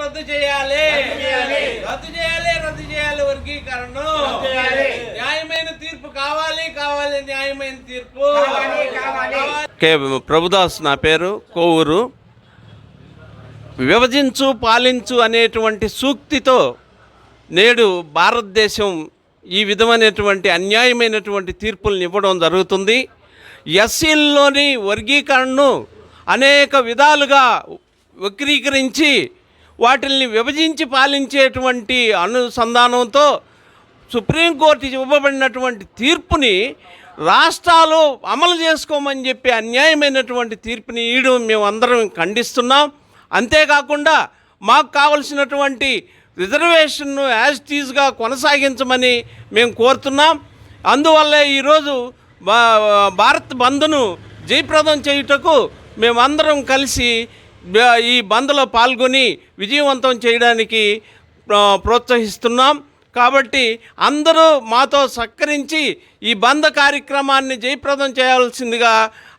రద్దు చేయాలి. రద్దు చేయాలి. రద్దు చేయాలి వర్గీకరణ న్యాయమైన తీర్పు కావాలి కావాలి న్యాయమైన తీర్పు. కే ప్రభుదాస్ నా పేరు కోవూరు. విభజించు పాలించు అనేటువంటి సూక్తితో నేడు భారతదేశం ఈ విధమైనటువంటి అన్యాయమైనటువంటి తీర్పులను ఇవ్వడం జరుగుతుంది. ఎస్సీల్లోని వర్గీకరణను అనేక విధాలుగా వక్రీకరించి వాటిల్ని విభజించి పాలించేటువంటి అనుసంధానంతో సుప్రీంకోర్టు ఇవ్వబడినటువంటి తీర్పుని రాష్ట్రాలు అమలు చేసుకోమని చెప్పి అన్యాయమైనటువంటి తీర్పుని ఇయడం మేమందరం ఖండిస్తున్నాం. అంతేకాకుండా మాకు కావలసినటువంటి రిజర్వేషన్ను యాజ్ టీజ్గా కొనసాగించమని మేము కోరుతున్నాం. అందువల్ల ఈరోజు భారత్ బంద్ను జయప్రదం చేయుటకు మేమందరం కలిసి ఈ బంద్లో పాల్గొని విజయవంతం చేయడానికి ప్రోత్సహిస్తున్నాం. కాబట్టి అందరూ మాతో సహకరించి ఈ బంద్ కార్యక్రమాన్ని జయప్రదం చేయాల్సిందిగా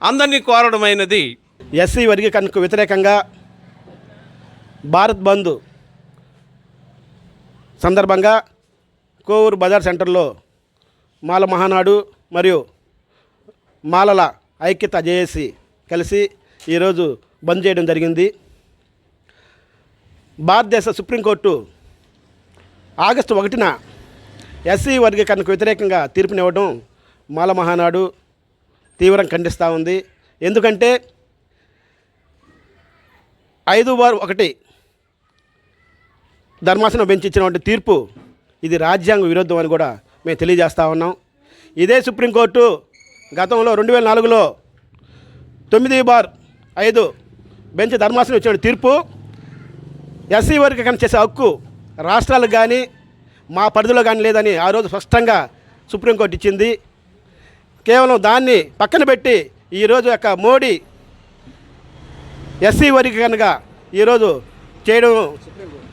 అందరినీ కోరడమైనది. ఎస్సీ వర్గీకరణకు వ్యతిరేకంగా భారత్ బంద్ సందర్భంగా కోవూరు బజార్ సెంటర్లో మాల మహానాడు మరియు మాలల ఐక్యత జేఏసీ కలిసి ఈరోజు బంద్ చేయడం జరిగింది. భారతదేశ సుప్రీంకోర్టు ఆగస్టు ఒకటిన ఎస్సీ వర్గీకరణకు వ్యతిరేకంగా తీర్పునివ్వడం మాల మహానాడు తీవ్రం ఖండిస్తూ ఉంది. ఎందుకంటే ఐదు బార్ ఒకటి ధర్మాసనం బెంచ్ ఇచ్చినటువంటి తీర్పు ఇది రాజ్యాంగ విరుద్ధం అని కూడా మేము తెలియజేస్తా ఉన్నాం. ఇదే సుప్రీంకోర్టు గతంలో రెండు వేల నాలుగులో తొమ్మిది బార్ ఐదు. బెంచ్ ధర్మాసనం ఇచ్చాడు. తీర్పు. ఎస్సీ వర్గీకరణ చేసే హక్కు రాష్ట్రాలకు కానీ మా పరిధిలో కానీ లేదని ఆ రోజు స్పష్టంగా సుప్రీంకోర్టు ఇచ్చింది. కేవలం దాన్ని పక్కన పెట్టి ఈరోజు యొక్క మోడీ ఎస్సీ వర్గీకరణగా ఈరోజు చేయడం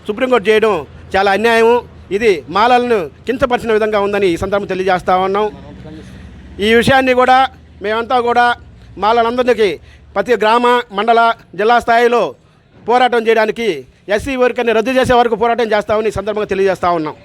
సుప్రీంకోర్టు చేయడం చాలా అన్యాయం ఇది మాలలను కించపరిచిన విధంగా ఉందని ఈ సందర్భం తెలియజేస్తా ఉన్నాం. ఈ విషయాన్ని కూడా మేమంతా కూడా మాలలందరికీ ప్రతి గ్రామ మండల జిల్లా స్థాయిలో పోరాటం చేయడానికి ఎస్సీ వర్గీకరణ రద్దు చేసే వరకు పోరాటం చేస్తామని సందర్భంగా తెలియజేస్తా ఉన్నాం.